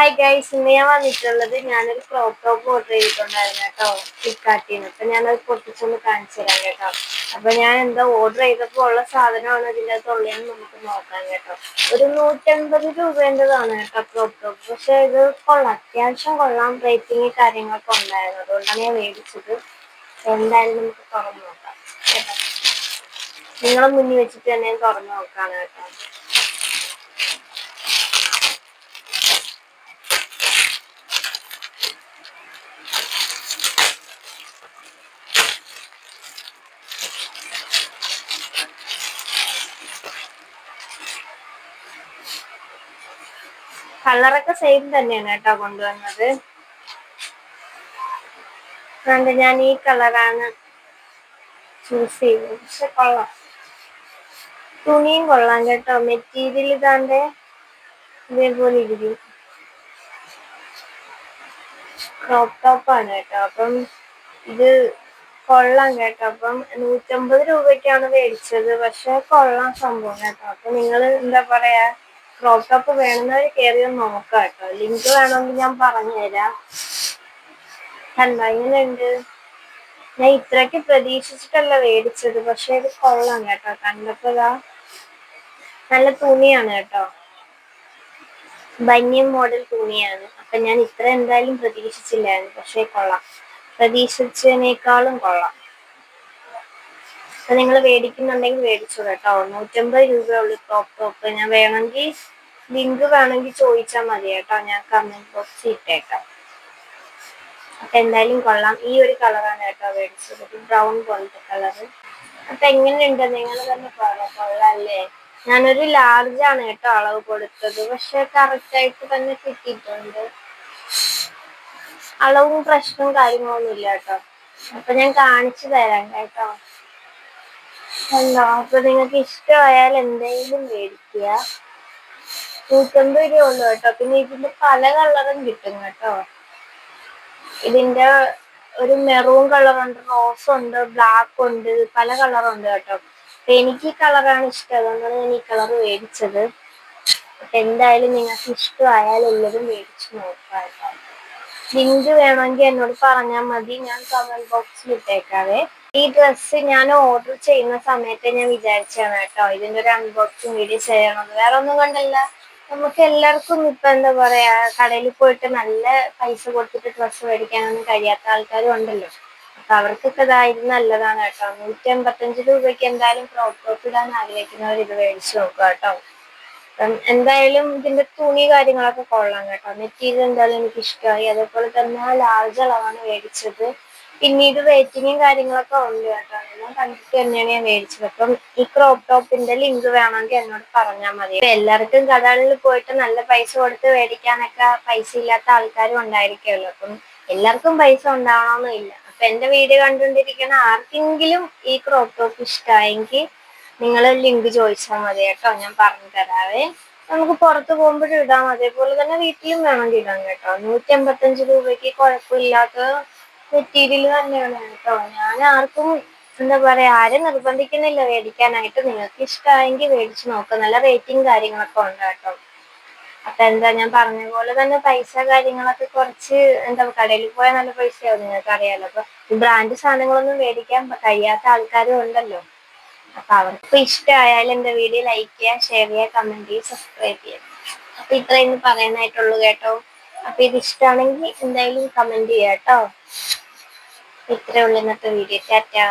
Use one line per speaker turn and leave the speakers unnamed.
Hi guys ഇന്ന് ഞാൻ വന്നിട്ടുള്ളത് ഞാനൊരു ക്രോപ്പ് ടോപ്പ് ഓർഡർ ചെയ്തിട്ടുണ്ടായിരുന്നു കേട്ടോ ഫ്ലിപ്കാർട്ടിൽ നിന്ന് അപ്പൊ ഞാനത് പൊട്ടിച്ചൊന്ന് കാണിച്ചു തരാം കേട്ടോ. അപ്പൊ ഞാൻ എന്താ ഓർഡർ ചെയ്തപ്പോൾ ഉള്ള സാധനമാണ് ഇതിന്റെ അകത്തുള്ളതെന്ന് നമുക്ക് നോക്കാം കേട്ടോ. ഒരു നൂറ്റൻപത് രൂപേന്റെതാണ് കേട്ടോ ക്രോപ്പ് ടോപ്പ് പക്ഷെ ഇത് കൊള്ളാം അത്യാവശ്യം കൊള്ളാം റേറ്റിംഗ് കാര്യങ്ങളൊക്കെ ഉണ്ടായിരുന്നു. അതുകൊണ്ടാണ് ഞാൻ മേടിച്ചത്. എന്തായാലും നമുക്ക് തുറന്നു നോക്കാം കേട്ടോ. നിങ്ങളെ മുന്നിൽ വെച്ചിട്ട് തന്നെ തുറന്നു നോക്കാണ് കേട്ടോ. കളറൊക്കെ സെയിം തന്നെയാണ് കേട്ടോ കൊണ്ടുവന്നത്. അതുകൊണ്ട് ഞാൻ ഈ കളറാണ് ചൂസ് ചെയ്തത്. പക്ഷെ കൊള്ളാം. തുണിയും കൊള്ളാം കേട്ടോ. മെറ്റീരിയൽ ഇതാണ്ട് ഇതേപോലെ ഇരിക്കും. ക്രോപ്പ് ടോപ്പാണ് കേട്ടോ. അപ്പം ഇത് കൊള്ളാം കേട്ടോ. അപ്പം നൂറ്റമ്പത് രൂപയ്ക്കാണ് മേടിച്ചത്. പക്ഷെ കൊള്ളാം സംഭവം കേട്ടോ. അപ്പൊ നിങ്ങൾ എന്താ പറയാ? ക്രോപ്പ് ടോപ്പ് വേണമെന്നവർ കയറി ഒന്ന് നോക്കാം കേട്ടോ ലിങ്ക് വേണമെങ്കിൽ ഞാൻ പറഞ്ഞുതരാം. കണ്ടോ ഇങ്ങനെയുണ്ട്. ഞാൻ ഇത്രയ്ക്ക് പ്രതീക്ഷിച്ചിട്ടല്ല മേടിച്ചത് പക്ഷെ ഇത് കൊള്ളാം കേട്ടോ. കണ്ടപ്പോ നല്ല തുണിയാണ് കേട്ടോ. ബനിയൻ മോഡൽ തുണിയാണ്. അപ്പൊ ഞാൻ ഇത്ര എന്തായാലും പ്രതീക്ഷിച്ചില്ലായിരുന്നു പക്ഷെ കൊള്ളാം. പ്രതീക്ഷിച്ചതിനേക്കാളും കൊള്ളാം. അപ്പൊ നിങ്ങൾ മേടിക്കുന്നുണ്ടെങ്കിൽ മേടിച്ചു കേട്ടോ നൂറ്റമ്പത് രൂപയുള്ളൂ ക്രോപ്പ് ടോപ്പ് ഞാൻ വേണമെങ്കിൽ ലിങ്ക് വേണമെങ്കിൽ ചോദിച്ചാൽ മതി കേട്ടോ. ഞാൻ കമന്റ് ബോക്സിൽ ഇട്ടേക്കാം. അപ്പൊ എന്തായാലും കൊള്ളാം. ഈ ഒരു കളറാണ് കേട്ടോ മേടിച്ചത് ബ്രൗൺ പോലത്തെ കളറ് അപ്പൊ എങ്ങനെയുണ്ട്? നിങ്ങൾ തന്നെ പറയാം കൊള്ളാല്ലേ? ഞാനൊരു ലാർജ് ആണ് കേട്ടോ അളവ് കൊടുത്തത്. പക്ഷെ കറക്റ്റ് ആയിട്ട് തന്നെ കിട്ടിയിട്ടുണ്ട്. അളവും പ്രശ്നവും കാര്യങ്ങളൊന്നും ഇല്ല കേട്ടോ. അപ്പൊ ഞാൻ കാണിച്ചു തരാം കേട്ടോ. എന്താ? അപ്പൊ നിങ്ങൾക്ക് ഇഷ്ടമായാൽ എന്തെങ്കിലും മേടിക്കുക. നൂറ്റമ്പത് രൂപ ഉള്ളു കേട്ടോ. പിന്നെ ഇതിന്റെ പല കളറും കിട്ടും കേട്ടോ. ഇതിന്റെ ഒരു മെറൂൺ കളറുണ്ട് റോസ് ഉണ്ട് ബ്ലാക്ക് ഉണ്ട് പല കളറുണ്ട് കേട്ടോ. അപ്പൊ എനിക്ക് ഈ കളറാണ് ഇഷ്ടം. അതുകൊണ്ടാണ് ഞാൻ ഈ കളർ മേടിച്ചത്. എന്തായാലും നിങ്ങൾക്ക് ഇഷ്ടമായാൽ എല്ലാവരും മേടിച്ചു നോക്കാം കേട്ടോ. ലിങ്ക് വേണമെങ്കിൽ എന്നോട് പറഞ്ഞാൽ മതി. ഞാൻ കമന്റ് ബോക്സിൽ ഇട്ടേക്കാവേ. ഈ ഡ്രസ്സ് ഞാൻ ഓർഡർ ചെയ്യുന്ന സമയത്ത് ഞാൻ വിചാരിച്ചാണ് കേട്ടോ ഇതിന്റെ ഒരു അൺബോക്സിങ് വീഡിയോ ചെയ്യണമെന്ന്. വേറെ ഒന്നും കണ്ടല്ല. നമുക്ക് എല്ലാവർക്കും ഇപ്പൊ എന്താ പറയാ കടയിൽ പോയിട്ട് നല്ല പൈസ കൊടുത്തിട്ട് ഡ്രസ്സ് മേടിക്കാനൊന്നും കഴിയാത്ത ആൾക്കാരും ഉണ്ടല്ലോ. അപ്പൊ അവർക്കൊക്കെ ഇതായത് നല്ലതാണ് കേട്ടോ. നൂറ്റി അമ്പത്തഞ്ച് രൂപയ്ക്ക് എന്തായാലും ക്രോപ്പ് ടോപ്പ് ഇടാൻ ആഗ്രഹിക്കുന്നവർ ഇത് മേടിച്ചു നോക്കുക കേട്ടോ. എന്തായാലും ഇതിന്റെ തുണി കാര്യങ്ങളൊക്കെ കൊള്ളാം കേട്ടോ. മെറ്റീരിയൽ എന്തായാലും എനിക്ക് ഇഷ്ടമായി അതേപോലെ തന്നെ ലാർജ് അളവാണ് മേടിച്ചത്. പിന്നീട് റേറ്റിങ്ങും കാര്യങ്ങളൊക്കെ ഉണ്ട് കേട്ടോ. എല്ലാം കണ്ടിട്ട് തന്നെയാണ് ഞാൻ മേടിച്ചത്. അപ്പം ഈ ക്രോപ്പ് ടോപ്പിന്റെ ലിങ്ക് വേണമെങ്കിൽ എന്നോട് പറഞ്ഞാൽ മതി. എല്ലാവർക്കും കടകളിൽ പോയിട്ട് നല്ല പൈസ കൊടുത്ത് മേടിക്കാനൊക്കെ പൈസ ഇല്ലാത്ത ആൾക്കാരും ഉണ്ടായിരിക്കുമല്ലോ. അപ്പം എല്ലാവർക്കും പൈസ ഉണ്ടാവണമെന്നില്ല അപ്പൊ എന്റെ വീഡിയോ കണ്ടുകൊണ്ടിരിക്കുന്ന ആർക്കെങ്കിലും ഈ ക്രോപ്പ് ടോപ്പ് ഇഷ്ടമായെങ്കിൽ നിങ്ങൾ ലിങ്ക് ചോദിച്ചാൽ മതി കേട്ടോ ഞാൻ പറഞ്ഞു തരാവേ. നമുക്ക് പുറത്ത് പോകുമ്പോഴും ഇടാം അതേപോലെ തന്നെ വീട്ടിലും വേണമെങ്കിൽ ഇടാം കേട്ടോ. നൂറ്റി അമ്പത്തഞ്ച് രൂപയ്ക്ക് കുഴപ്പമില്ലാത്ത മെറ്റീരിയൽ തന്നെയാണ് കേട്ടോ. ഞാൻ ആർക്കും എന്താ പറയാ ആരും നിർബന്ധിക്കുന്നില്ല മേടിക്കാനായിട്ട്. നിങ്ങൾക്ക് ഇഷ്ടമായെങ്കിൽ മേടിച്ചു നോക്കാം. നല്ല റേറ്റിംഗ് കാര്യങ്ങളൊക്കെ ഉണ്ട് കേട്ടോ. അപ്പൊ എന്താ ഞാൻ പറഞ്ഞ പോലെ തന്നെ പൈസ കാര്യങ്ങളൊക്കെ കുറച്ച് എന്താ കടയിൽ പോയാൽ നല്ല പൈസയാവും നിങ്ങൾക്ക് അറിയാലോ അപ്പൊ ബ്രാൻഡ് സാധനങ്ങളൊന്നും മേടിക്കാൻ കഴിയാത്ത ആൾക്കാരും ഉണ്ടല്ലോ. അപ്പൊ അവർക്ക് ഇഷ്ടമായാലും എന്റെ വീഡിയോ ലൈക്ക് ചെയ്യുക ഷെയർ ചെയ്യുക കമന്റ് ചെയ്യുക സബ്സ്ക്രൈബ് ചെയ്യുക അപ്പൊ ഇത്രയും പറയാനായിട്ടുള്ളൂ കേട്ടോ. അപ്പൊ ഇത് ഇഷ്ടമാണെങ്കിൽ എന്തായാലും കമന്റ് ചെയ്യാം കേട്ടോ. ഇത്രേ ഉള്ളൂ ഇന്നത്തെ വീഡിയോ ടാറ്റാ.